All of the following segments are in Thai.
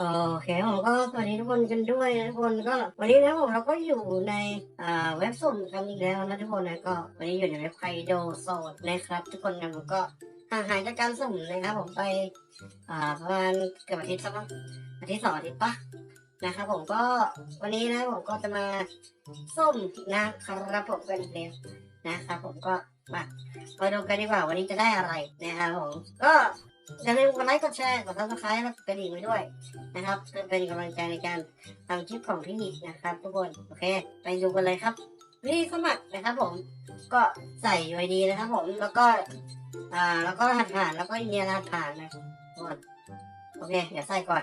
โอเคผมก็สวัสดีทุกคนกันด้วยนะทุกคนก็วันนี้นะผมเราก็อยู่ในอ่าเว็บสุ่มกันอีกแล้วนะทุกคนนะก็วันนี้อยู่ในเว็บไคโดโซดนะครับ ทุกคนนะผมก็ห่างหายจากการสุ่มนะครับผมไปอ่าประมาณเกือบอาทิตย์สักอาทิตย์สองอาทิตย์ปะนะครับผมก็วันนี้นะผมก็จะมาสุ่มนะครับผมกันอีกแล้วนะครับผมก็มามาดูกันดีกว่าวันนี้จะได้อะไรนะครับผมก็ อย่าลืมกดไลค์กดแชร์กดซับสไครต์และกดกระดิ่งไว้ด้วยนะครับเพื่อเป็นกำลังใจในการทำคลิปของพี่นะครับ ทุกคนโอเค ไปดูกันเลยครับวิธีสมัครนะครับ ผมก็ใส่ไว้ดีนะครับ ผมแล้วก็อ่าแล้วก็รหัสผ่านแล้วก็ยืนยันรหัสผ่านนะทุกคนโอเคเดี๋ยวใส่ก่อน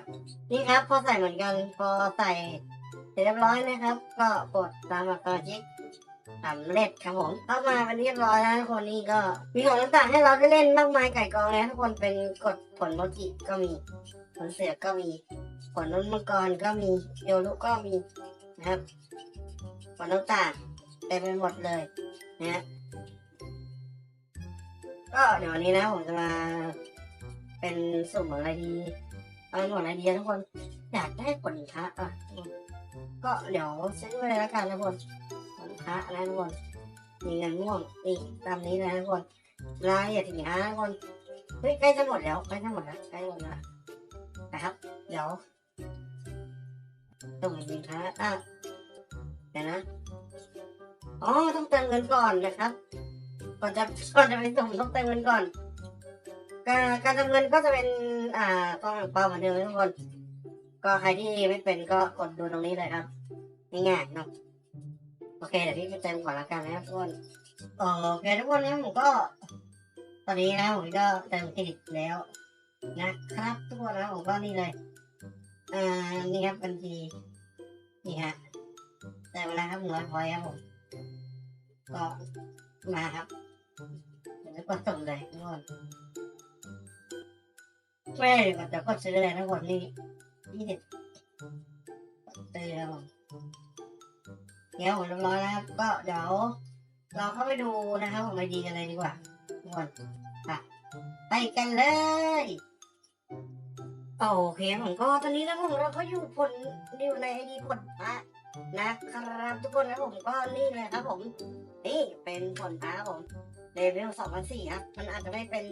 นี่ครับ พอใส่เหมือนกันพอใส่เสร็จเรียบร้อยนะครับ ก็กดตามมาสมาชิก สำเร็จครับผมเข้ามาเป็นเรียบร้อยแล้วทุกคนนี่ก็มีของต่างๆให้เราได้เล่นมากมายไก่กองนะทุกคนเป็นกดผลโมจิก็มีผลเสือก็มีผลนนมังกรก็มีโยรุก็มีนะครับผลต่างๆเต็มไปหมดเลยนะก็เดี๋ยววันนี้นะผมจะมาเป็นสุ่มอะไรดีเอาเป็นผลอะไรดีอะทุกคนอยากได้ผลพระอะก็เดี๋ยวซื้อไปเลยแล้วกันนะทุกคน ผลพระนะทุกคนมีเงินม่วงนี่ตามนี้นะทุกคนรายละเอียดอย่างนี้นะทุกคนเฮ้ยใกล้จะหมดแล้วใกล้จะหมดแล้วใกล้หมดแล้วนะครับ เดี๋ยวส่งสินค้าอะเดี๋ยวนะอ๋อต้องเติมเงินก่อนนะครับก่อนจะก่อนจะไปส่งต้องเติมเงินก่อน การการเติมเงินก็จะเป็นอ่าต้องเป้าเหมือนเดิมทุกคน ก็ใครที่ไม่เป็นก็กดดูตรงนี้เลยครับง่ายๆเนาะ เคเดี๋ยวพี่ไปเติมก่อนละกันนะครับทุกคนโอเคทุกคนนะผมก็ ตอนนี้นะผมก็เติมเครดิตแล้วนะครับทุกคนนะผมก็นี่เลยอ่านี่ครับบัญชีนี่ฮะได้มาแล้วครับหนึ่งร้อยพอยครับผมก็มาครับเดี๋ยวก็ส่งเลยทุกคนไม่เดี๋ยวก็ซื้อเลยนะคนนี่ยี่สิบซื้อครับผม เดี๋ยวผมเรียบร้อยแล้วครับ ก็เดี๋ยวเราเข้าไปดูนะครับผมไปดีกันเลยดีกว่าทุกคนไปไปกันเลยโอเคผมก็ตอนนี้นะผมเราก็อยู่ผลอยู่ในไอดีผลพระนะครับทุกคนนะผมก็นี่เลยครับ ผมนี่เป็นผลพระครับผมเลเวลสองพันสี่ครับ มันอาจจะไม่เป็น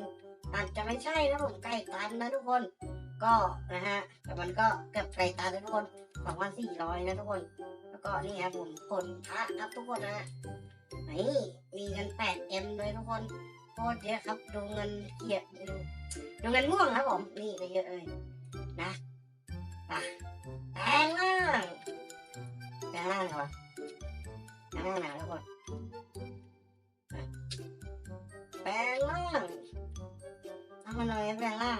อาจจะไม่ใช่นะผมไก่ตันนะทุกคน ก็นะฮะแต่มันก็เกือบไก่ตันนะทุกคนสองพันสี่ร้อยนะทุกคน แล้วก็นี่ครับผมผลพระครับทุกคนนะนี่มีเงินแปดเอ็มเลยทุกคนโคตรเยอะครับดูเงินเกียรดูดูเงินม่วงครับผมนี่ก็เยอะเลยนะอะแปลงร่างแปลงร่างเหรอวะแปลงร่างหนาทุกคนแปลงร่างทำมันเลยแปลงร่าง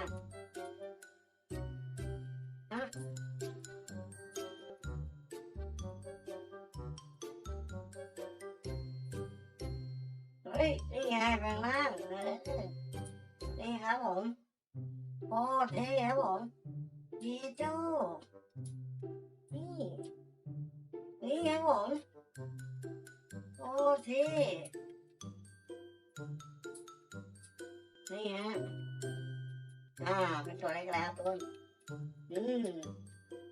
ฮ้ยนี่ไงแปลงร่างนี่ครับผมโอ้เท่ครับผมดีโจ้นี่นี่ครับผมโอ้เท่นี่ฮะอ่าเป็นตัวเล็กแล้วต้นอืม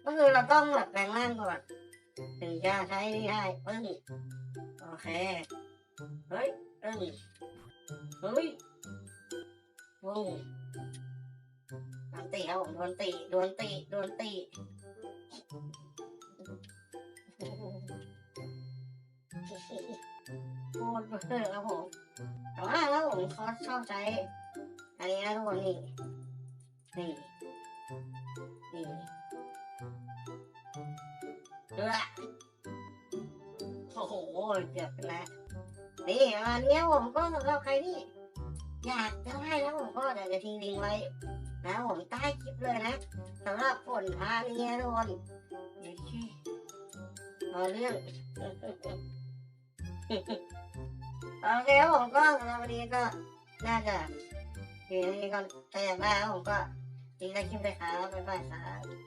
ก็คือเราต้องแบบแปลงร่างก่อนถึงจะใช้นี่ได้ปึ้งโอเคเฮ้ย ปึ้งเฮ้ยปุ้งโดนตีครับผมโดนตีโดนตีโดนตีโคตรเบอร์ครับผมแต่ว่าแล้วผมเขาชอบใช้อันนี้นะทุกคนนี่นี่นี่เดือโอ้โหเกือบแล้ว นี่อันนี้ผมก็สำหรับใครที่อยากจะได้แล้วผมก็เดี๋ยวจะทิ้งลิงก์ไว้นะผมใต้คลิปเลยนะสำหรับฝนพานี่ทุกคนเดี๋ยวที่เอาเรื่องโอเคครับผมก็สำหรับวันนี้ก็น่าจะทีนี้ก็แต่อย่างแรกผมก็ทิ้งได้คลิปเลยครับบ๊ายบายครับ